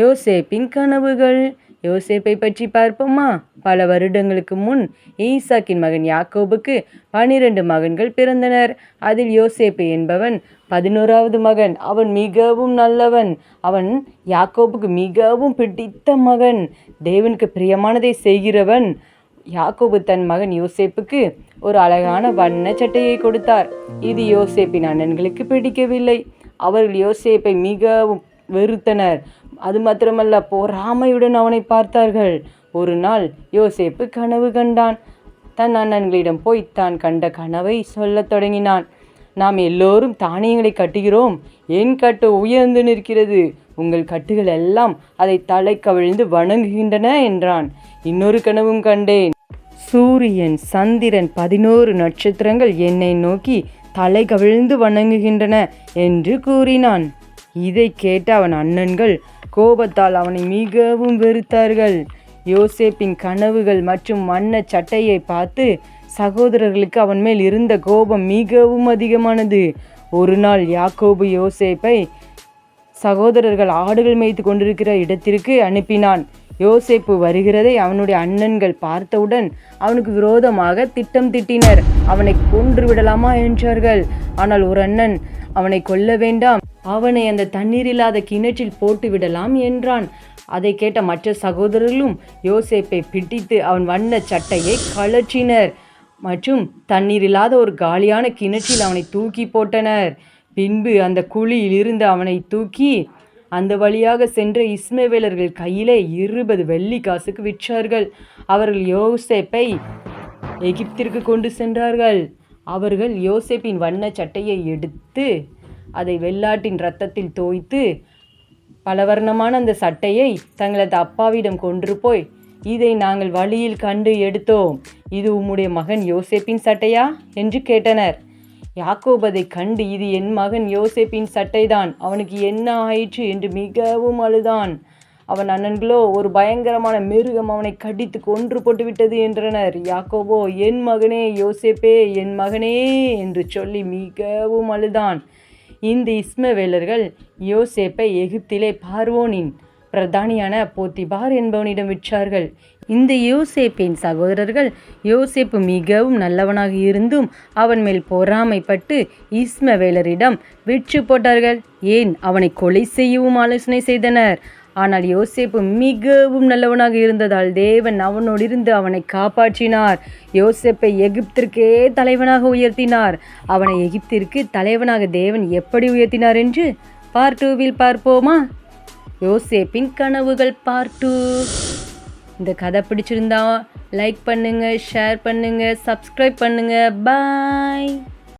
யோசேப்பின் கனவுகள். யோசேப்பை பற்றி பார்ப்போமா? பல வருடங்களுக்கு முன் ஈசாக்கின் மகன் யாக்கோபுக்கு பனிரெண்டு மகன்கள் பிறந்தனர். அதில் யோசேப்பு என்பவன் பதினோராவது மகன். அவன் மிகவும் நல்லவன். அவன் யாக்கோபுக்கு மிகவும் பிடித்த மகன். தேவனுக்கு பிரியமானதை செய்கிறவன். யாக்கோபு தன் மகன் யோசேப்புக்கு ஒரு அழகான வண்ண சட்டையை கொடுத்தார். இது யோசேப்பின் அண்ணன்களுக்கு பிடிக்கவில்லை. அவர்கள் யோசேப்பை மிகவும் வெறுத்தனர். அது மாத்திரமல்ல பொறாமையுடன் அவனை பார்த்தார்கள். ஒரு நாள் யோசேப்பு கனவு கண்டான். தன் அண்ணன்களிடம் போய் தான் கண்ட கனவை சொல்லத் தொடங்கினான். நாம் எல்லோரும் தானியங்களை கட்டுகிறோம். என் கட்டு உயர்ந்து நிற்கிறது. உங்கள் கட்டுகள் எல்லாம் அதை தலை கவிழ்ந்து வணங்குகின்றன என்றான். இன்னொரு கனவும் கண்டேன். சூரியன் சந்திரன் பதினோரு நட்சத்திரங்கள் என்னை நோக்கி தலை கவிழ்ந்து வணங்குகின்றன என்று கூறினான். இதை கேட்ட அவன் அண்ணன்கள் கோபத்தால் அவனை மிகவும் வெறுத்தார்கள். யோசேப்பின் கனவுகள் மற்றும் வண்ண சட்டையை பார்த்து சகோதரர்களுக்கு அவன் மேல் இருந்த கோபம் மிகவும் அதிகமானது. ஒரு நாள் யாக்கோபு யோசேப்பை சகோதரர்கள் ஆடுகள் மேய்த்து கொண்டிருக்கிற இடத்திற்கு அனுப்பினான். யோசேப்பு வருகிறதை அவனுடைய அண்ணன்கள் பார்த்தவுடன் அவனுக்கு விரோதமாக திட்டம் திட்டினர். அவனை கொன்று விடலாமா என்றார்கள். ஆனால் ஒரு அண்ணன் அவனை கொல்ல வேண்டாம். அவனை அந்த தண்ணீர் இல்லாத கிணற்றில் போட்டு விடலாம் என்றான். அதை கேட்ட மற்ற சகோதரர்களும் யோசேப்பை பிடித்து அவன் வண்ண சட்டையை கழற்றினர். மற்றும் தண்ணீர் இல்லாத ஒரு காலியான கிணற்றில் அவனை தூக்கி போட்டனர். பின்பு அந்த குழியில் இருந்து அவனை தூக்கி அந்த வழியாக சென்ற இஸ்மவேலர்கள் கையிலே இருபது வெள்ளி காசுக்கு விற்றார்கள். அவர்கள் யோசேப்பை எகிப்திற்கு கொண்டு சென்றார்கள். அவர்கள் யோசேப்பின் வண்ண சட்டையை எடுத்து அதை வெள்ளாட்டின் ரத்தத்தில் தோய்த்து பலவர்ணமான அந்த சட்டையை தங்களது அப்பாவிடம் கொன்று போய் இதை நாங்கள் வழியில் கண்டு எடுத்தோம். இது உம்முடைய மகன் யோசேப்பின் சட்டையா? என்று கேட்டனர். யாக்கோபதை கண்டு இது என் மகன் யோசேப்பின் சட்டைதான். அவனுக்கு என்ன ஆயிற்று என்று மிகவும் அழுதான். அவன் அண்ணன்களோ ஒரு பயங்கரமான மிருகம் அவனை கடித்து கொன்று போட்டுவிட்டது என்றனர். யாக்கோபோ என் மகனே யோசேப்பே என் மகனே என்று சொல்லி மிகவும் அழுதான். இந்த இஸ்மவேலர்கள் யோசேப்பை எகிப்திலே பார்வோனின் பிரதானியான போத்திபார் என்பவனிடம் விற்றார்கள். இந்த யோசேப்பின் சகோதரர்கள் யோசேப்பு மிகவும் நல்லவனாக இருந்தும் அவன் மேல் பொறாமைப்பட்டு இஸ்மவேலரிடம் விற்று போட்டார்கள். ஏன் அவனை கொலை செய்யவும் ஆலோசனை செய்தனர்? ஆனால் யோசேப்பு மிகவும் நல்லவனாக இருந்ததால் தேவன் அவனோடு இருந்து அவனை காப்பாற்றினார். யோசேப்பை எகிப்திற்கே தலைவனாக உயர்த்தினார். அவனை எகிப்திற்கு தலைவனாக தேவன் எப்படி உயர்த்தினார் என்று பார்ட் டூவில் பார்ப்போமா? யோசேப்பின் கனவுகள் பார்ட். டூ இந்த கதை பிடிச்சிருந்தா லைக் பண்ணுங்கள் ஷேர் பண்ணுங்கள் சப்ஸ்கிரைப் பண்ணுங்கள் பாய்